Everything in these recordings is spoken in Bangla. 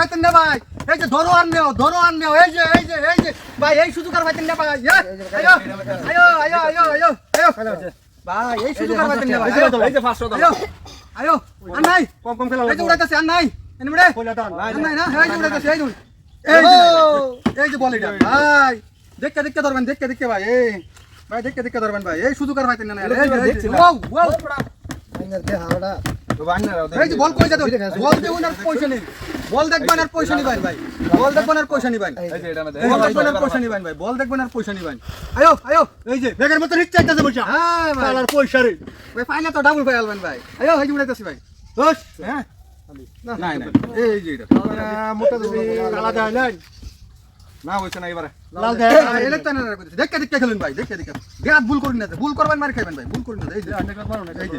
পাইতেন না ভাই। এই যে ধরো আর নেও ধরো আর নেও। এই যে এই যে এই যে। ভাই এই সুযোগ আর পাইতেন না ভাই। আয়ো আয়ো আয়ো আয়ো আয়ো আয়ো। ভাই এই সুযোগ আর পাইতেন না ভাই। এই যে 500 আয়ো আয়ো। আর নাই? কম কম খেলা এই যে উড়াইতেছে আর নাই? এনে দান আর নাই না? এই যে উড়াইতেছে এই যে এই যে এই যে বল এটা ভাই দেখকে দেখকে ধরবেন দেখকে দেখকে ভাই এই। ভাই দেখকে দেখকে ধরবেন ভাই। এই সুযোগ আর পাইতেন না এই যে, যে। Wow wow. তো বান্না রাও এই যে বল কই যাবে? বল দেবেন আর পয়সা নেই। বল দেখবেন আর পয়সা নিবেন ভাই। বল দেখবেন আর পয়সা নিবেন। এই যে এটা মধ্যে বল দেখবেন আর পয়সা নিবেন ভাই বল দেখবেন আর পয়সা নিবেন। আয়ো আয়ো এই যে বেগের মতো রিচ চাইতেছে বলছা। হ্যাঁ ভাই। শালার পয়সা রে। ভাই ফাইলে তো ডাবল ভাই আলবেন ভাই। আয়ো যে উড়াইতেছি ভাই। দোষ হ্যাঁ? নাই নাই এই যে এটা। মোটা দিবি কালা দেয় নাই। না হইছে না এবারে। লাল দেয়। এই এলে তো না দেখে দেখে খেলুন ভাই দেখে দেখে। বিরাট ভুল করেন না ভুল করবেন মার খাইবেন ভাই ভুল করেন না এই যে। যে খাইলে না এই যে।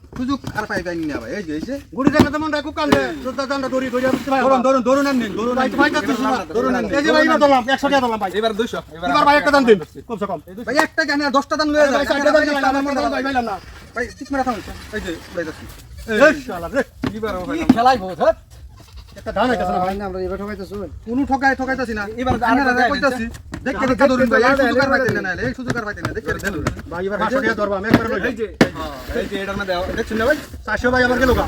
সুযোগ আর পাইতেন না ভাই। এই যে এই যে। গুড়ি জানা তেমন রাখো কান্দে। জোতা জানটা দড়ি দড়ি বুঝতে ভাই ধরুন ধরুন ধরুন আর নিন ধরুন ভাই ভাই নিন। যাচ্ছিস না ধরুন আর এই যে ভাই এবার দিলাম একশো টাকা দিলাম ভাই। এবার 200 এবার ভাই একটা দাম দিন কমসে কম। ভাই একটা কেন? দশটা দান লয়ে ভাই দাম দিলাম আমার মনে ভাই পাইলাম না। ভাই ঠিক মেরা থাকুন এই যে উড়াইতাছি এই শালা রে। এবার হইল খেলাই বহুত হ্যাঁ? একটা ধান হইতাছে না ভাই? কোনো ঠকাই ঠকাইতাছি না। এবার আপনারা কইতাছি দেখে দেখে ধরুন ভাই এই সুযোগ আর পাইতেন না এই সুযোগ আর পাইতেন না। দেখে দেখে ভাই এবার পাঁচশো টাকা ধরবো আমি একবার লই এই যে। এই যে এটার মধ্যে দেখছেন না ভাই। চারশো ভাই আমার গেল গা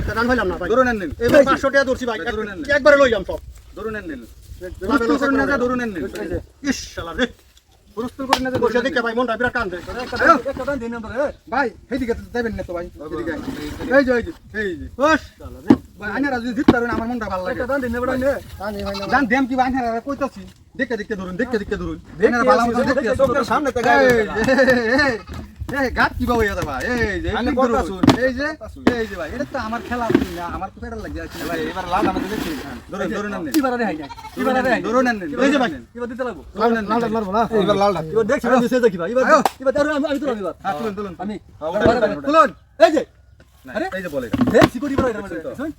একটা ধান না ভাই। ধরুন আর নিন। এবার পাঁচশো টাকা ধরছি ভাই। ধরুন একবারে লই সব। ধরুন নিন লাভে পুরস্তুল লসে করেন না ধরুন নিন ইস শালা রে। পুরস্তুল করেন না বসে দেখে ভাই মনটা বিরাট কান্দে ভাই এইদিকে তো না তো ভাই এই যে এই যে। এই যে ওস ভাই আইনারা যদি জিততে পারেন আমার মনটা ভালো লাগে। জান দেম কি ভাই আইনারা কইতাছি। দেখে দেখে ধরুন দেখে দেখে ধরুন। আইনারা ভালো মতো দেখতে সামনে এই, কি বাবু এটা ভাই? এই যে আমি কথা শুন। এই যে এই যে ভাই এটা তো আমার খেলা না আমার তো পেটার লাগে আছে ভাই। এবার লাল আমাদের দেখছি। ধরুন ধরুন আর নিন। এবারে দেখাই না এবারে দেখাই ধরুন আর নিন, এই যে ভাই। এবার দিতে লাগবো। ধরুন আর নিন। এবার লালটা। এবার দেখছি আমি মেসেজ দেখি ভাই। এবার এবার ধরো আমি আমি তো এবার। হ্যাঁ, তুলুন তুলুন। আমি তুলুন। এই যে। আরে এই যে বলে। দেখছি করি বড় এটা শুন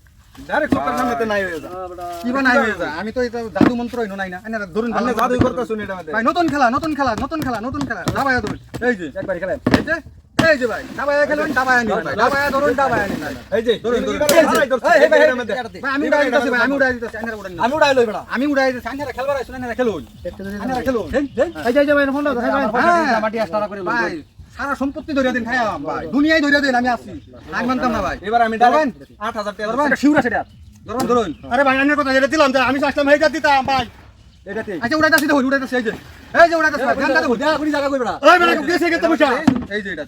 হয়ে হয়ে আমি তো এটা জাদু মন্ত্র হইনো নাই না ধরুন এটা ভাই নতুন খেলা নতুন খেলা নতুন খেলা নতুন খেলা দাবায়া ধরুন এই যে একবার খেলেন এই যে এই যে ভাই দাবায়া খেলুন দাবায়া নিন ভাই ধরুন দাবায়া নিন এই যে ধরুন, ধরুন। এবার ভাই ধরছে এই, এই, ভাই, এটার মধ্যে ভাই আমি উড়াই দিতেছি ভাই আমি উড়াই দিতেছি আইনারা উড়াই নিন আমি উড়াই লই বড় আমি উড়াই দিতেছি আইনারা খেলবার আইছুন আইনারা খেলুন আইনারা খেলুন দেন দেন এই যে ভাই ফোনটা দেখাই ভাই হ্যাঁ। মাটি আস্তারা করে লই ভাই সারা সম্পত্তি ধরিয়া দিন খাইয়াম ভাই দুনিয়ায় ধরিয়া দিন আমি আছি। রাগ মানতাম না ভাই। এবার আমি ডাইরেক্ট 8000 টাকা ধরবেন? শিউরা সেটা। ধরুন ধরুন। আরে ভাই আইনের কথা যেটা দিলাম আমি আসলাম হেইটা দিতাম ভাই। এটাতে আচ্ছা উড়াইতাছি দেখুন উড়াইতাছি এই যে। এই যে উড়াইতাছি ভাই ধ্যান দেখুন জায়গা কই বড় ওই বেটা গেছে গেতে বসা। এই যে এটা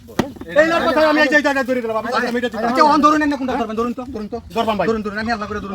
এই লোক কথা আমি এই যে জায়গায় ধরে দিলাম আমি আসলাম আচ্ছা অন ধরুন কোনটা ধরবেন? ধরুন তো ধরুন তো। ধরবাম ভাই। ধরুন ধরুন আমি আল্লাহ করে ধরুন।